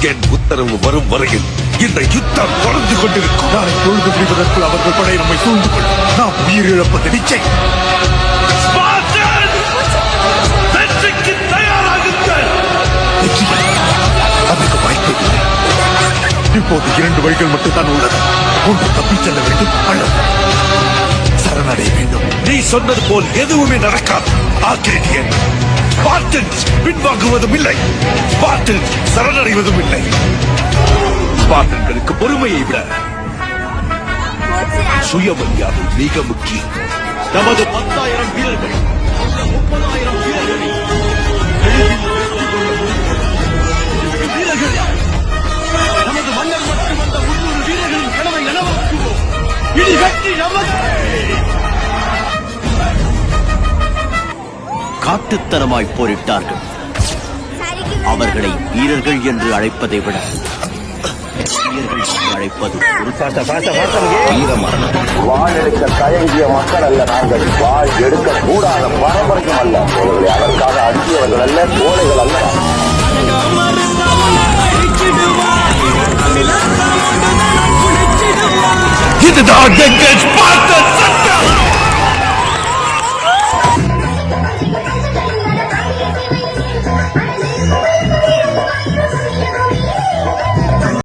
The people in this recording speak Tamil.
என் உத்தரவு வரும் வரையில் இந்த யுத்தம் தொடர்ந்து கொண்டிருக்கும். நாளை பொழுது விடுவதற்குள் அவர்கள் படை நம்மை சூழ்ந்து கொள்ளும் நாம் உயிரிழப்பது நிச்சயம்? அதற்கு வாய்ப்பே இல்லை. இப்போது இரண்டு வழிகள் மட்டும்தான் உள்ளது. ஒன்று தப்பிச் செல்ல வேண்டும். அல்லது சரணடைய வேண்டும். நீ சொன்னது போல் எதுவுமே நடக்காது. ஆக்கிரேட்டியன் பின்வாங்குவதும் இல்லை ஸ்பார்டன்ஸ் சரணடைவதும் இல்லை ஸ்பார்டன்களுக்கு பொறுமையை விட சுயமரியாதை மிக முக்கியம். நமது பத்தாயிரம் வீரர்கள் முப்பதாயிரம் வீரர்கள் நமது மன்னர் மற்றும் அந்த முன்னூறு வீரர்களின் கனவை நனவாக்குவோம். இனி வெற்றி காட்டுத்தனமாய் போரிட்டார்கள். அவர்களை வீரர்கள் என்று அழைப்பதை விட வீரர்கள் என்று அழைப்பது வாழ் எடுக்க தயங்கிய மக்கள் அல்ல நாங்கள். வாழ் எடுக்க கூடாத பரம்பரையும் அல்ல. அதற்காக அடியவர்கள் அல்ல கோழைகள் அல்ல. இதுதான்